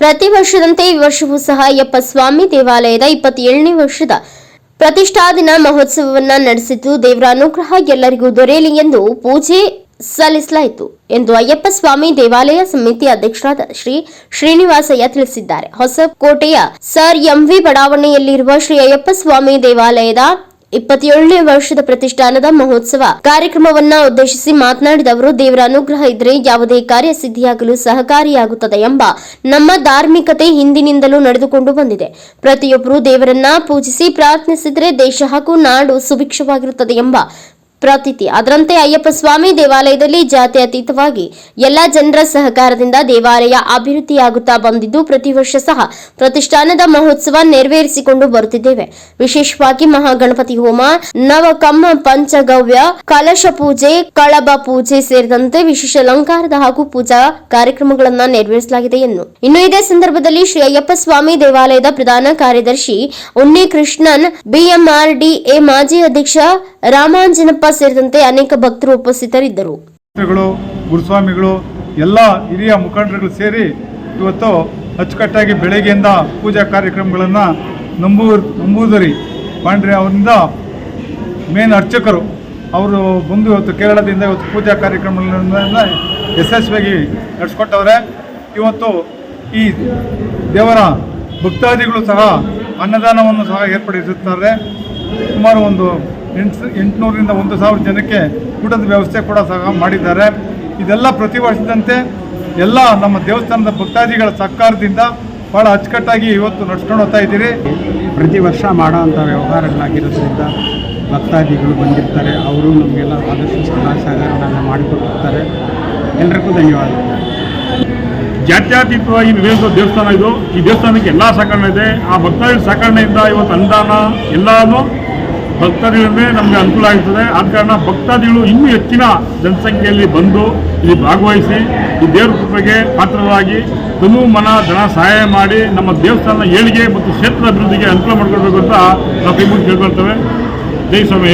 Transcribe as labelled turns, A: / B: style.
A: ಪ್ರತಿ ವರ್ಷದಂತೆ ಈ ವರ್ಷವೂ ಸಹ ಅಯ್ಯಪ್ಪ ಸ್ವಾಮಿ ದೇವಾಲಯದ ಇಪ್ಪತ್ತೇಳನೇ ವರ್ಷದ ಪ್ರತಿಷ್ಠಾ ದಿನ ಮಹೋತ್ಸವವನ್ನ ನಡೆಸಿದ್ದು ದೇವರ ಅನುಗ್ರಹ ಎಲ್ಲರಿಗೂ ದೊರೆಯಲಿ ಎಂದು ಪೂಜೆ ಸಲ್ಲಿಸಲಾಯಿತು ಎಂದು ಅಯ್ಯಪ್ಪ ಸ್ವಾಮಿ ದೇವಾಲಯ ಸಮಿತಿ ಅಧ್ಯಕ್ಷರಾದ ಶ್ರೀ ಶ್ರೀನಿವಾಸಯ್ಯ ತಿಳಿಸಿದ್ದಾರೆ. ಹೊಸಕೋಟೆಯ ಸರ್ ಎಂವಿ ಬಡಾವಣೆಯಲ್ಲಿರುವ ಶ್ರೀ ಅಯ್ಯಪ್ಪ ಸ್ವಾಮಿ ದೇವಾಲಯದ ಇಪ್ಪತ್ತೇಳನೇ ವರ್ಷದ ಪ್ರತಿಷ್ಠಾನದ ಮಹೋತ್ಸವ. ಕಾರ್ಯಕ್ರಮವನ್ನ ಉದ್ದೇಶಿಸಿ ಮಾತನಾಡಿದ ಅವರು ದೇವರ ಅನುಗ್ರಹ ಇದ್ರೆ ಯಾವುದೇ ಕಾರ್ಯ ಸಿದ್ಧಿಯಾಗಲು ಸಹಕಾರಿಯಾಗುತ್ತದೆ ಎಂಬ ನಮ್ಮ ಧಾರ್ಮಿಕತೆ ಹಿಂದಿನಿಂದಲೂ ನಡೆದುಕೊಂಡು ಬಂದಿದೆ. ಪ್ರತಿಯೊಬ್ಬರು ದೇವರನ್ನ ಪೂಜಿಸಿ ಪ್ರಾರ್ಥಿಸಿದರೆ ದೇಶ ಹಾಗೂ ನಾಡು ಸುಭಿಕ್ಷವಾಗಿರುತ್ತದೆ ಎಂಬ ಪ್ರತೀತಿ. ಅದರಂತೆ ಅಯ್ಯಪ್ಪ ಸ್ವಾಮಿ ದೇವಾಲಯದಲ್ಲಿ ಜಾತಿ ಅತೀತವಾಗಿ ಎಲ್ಲ ಜನರ ಸಹಕಾರದಿಂದ ದೇವಾಲಯ ಅಭಿವೃದ್ಧಿಯಾಗುತ್ತಾ ಬಂದಿದ್ದು ಪ್ರತಿ ವರ್ಷ ಸಹ ಪ್ರತಿಷ್ಠಾನದ ಮಹೋತ್ಸವ ನೆರವೇರಿಸಿಕೊಂಡು ಬರುತ್ತಿದ್ದೇವೆ. ವಿಶೇಷವಾಗಿ ಮಹಾಗಣಪತಿ ಹೋಮ, ನವಕಮ್ಮ ಪಂಚಗವ್ಯ, ಕಲಶ ಪೂಜೆ ಕಳಬ ಪೂಜೆ ಸೇರಿದಂತೆ ವಿಶೇಷ ಅಲಂಕಾರದ ಹಾಗೂ ಪೂಜಾ ಕಾರ್ಯಕ್ರಮಗಳನ್ನ ನೆರವೇರಿಸಲಾಗಿದೆ ಎಂದು. ಇನ್ನು ಇದೇ ಸಂದರ್ಭದಲ್ಲಿ ಶ್ರೀ ಅಯ್ಯಪ್ಪ ಸ್ವಾಮಿ ದೇವಾಲಯದ ಪ್ರಧಾನ ಕಾರ್ಯದರ್ಶಿ ಉನ್ನಿ ಕೃಷ್ಣನ್ ಬಿಎಂಆರ್ಡಿಎ ಮಾಜಿ ಅಧ್ಯಕ್ಷ ರಾಮಾಂಜನಪ್ಪ ಸೇರಿದಂತೆ ಅನೇಕ ಭಕ್ತರು ಉಪಸ್ಥಿತರಿದ್ದರು.
B: ಗಳು ಗುರುಸ್ವಾಮಿಗಳು, ಎಲ್ಲ ಹಿರಿಯ ಮುಖಂಡರುಗಳು ಸೇರಿ ಇವತ್ತು ಅಚ್ಚುಕಟ್ಟಾಗಿ ಬೆಳಗ್ಗೆಯಿಂದ ಪೂಜಾ ಕಾರ್ಯಕ್ರಮಗಳನ್ನು ನಂಬೂರ್, ನಂಬೂದರಿ ಪಾಂಡ್ರೆ ಅವರಿಂದ ಮೇನ್ ಅರ್ಚಕರು. ಅವರು ಬಂದು ಇವತ್ತು ಕೇರಳದಿಂದ ಇವತ್ತು ಪೂಜಾ ಕಾರ್ಯಕ್ರಮಗಳನ್ನ ಯಶಸ್ವಿಯಾಗಿ ನಡೆಸ್ಕೊಟ್ಟವ್ರೆ. ಇವತ್ತು ಈ ದೇವರ ಭಕ್ತಾದಿಗಳು ಸಹ ಅನ್ನದಾನವನ್ನು ಸಹ ಏರ್ಪಡಿಸುತ್ತಾರೆ. ಸುಮಾರು ಒಂದು ಎಂಟು ಎಂಟುನೂರರಿಂದ ಒಂದು ಸಾವಿರ ಜನಕ್ಕೆ ಊಟದ ವ್ಯವಸ್ಥೆ ಕೂಡ ಸಹ ಮಾಡಿದ್ದಾರೆ. ಇದೆಲ್ಲ ಪ್ರತಿ ವರ್ಷದಂತೆ ಎಲ್ಲ ನಮ್ಮ ದೇವಸ್ಥಾನದ ಭಕ್ತಾದಿಗಳ ಸರ್ಕಾರದಿಂದ ಭಾಳ ಅಚ್ಚುಕಟ್ಟಾಗಿ ಇವತ್ತು ನಡ್ಸ್ಕೊಂಡು ಹೋಗ್ತಾ ಇದ್ದೀರಿ.
C: ಪ್ರತಿ ವರ್ಷ ಮಾಡೋವಂಥ ವ್ಯವಹಾರಗಳಾಗಿರೋದ್ರಿಂದ ಭಕ್ತಾದಿಗಳು ಬಂದಿರ್ತಾರೆ. ಅವರು ನಮಗೆಲ್ಲ ಆದಷ್ಟು ಸಲಹಾ ಸಹಕಾರಗಳನ್ನು ಮಾಡಿಕೊಟ್ಟಿರ್ತಾರೆ. ಎಲ್ರಿಗೂ ಧನ್ಯವಾದಗಳು.
D: ಜಾತ್ಯಾತೀತವಾಗಿ ನಿರ್ವಹಿಸುವ ದೇವಸ್ಥಾನ ಇದು ಈ ದೇವಸ್ಥಾನಕ್ಕೆ ಎಲ್ಲ ಸಹಕರಣೆ ಇದೆ. ಆ ಭಕ್ತಾದಿಗಳ ಸಹಕರಣೆಯಿಂದ ಇವತ್ತು ಅನುದಾನ ಎಲ್ಲಾನು ಭಕ್ತಾದಿಗಳಿಂದ ನಮಗೆ ಅನುಕೂಲ ಆಗ್ತದೆ. ಆದ ಕಾರಣ ಭಕ್ತಾದಿಗಳು ಇನ್ನೂ ಹೆಚ್ಚಿನ ಜನಸಂಖ್ಯೆಯಲ್ಲಿ ಬಂದು ಇಲ್ಲಿ ಭಾಗವಹಿಸಿ ಈ ದೇವರ ಕೃಪೆಗೆ ಪಾತ್ರರಾಗಿ ತನು ಮನ ಧನ ಸಹಾಯ ಮಾಡಿ ನಮ್ಮ ದೇವಸ್ಥಾನ ಏಳಿಗೆ ಮತ್ತು ಕ್ಷೇತ್ರ ಅಭಿವೃದ್ಧಿಗೆ ಅನುಕೂಲ ಮಾಡ್ಕೊಳ್ಬೇಕು ಅಂತ ನಾವು ಕೈ ಕೇಳ್ಕೊಳ್ತೇವೆ. ಜೈ ಸ್ವಾಮಿ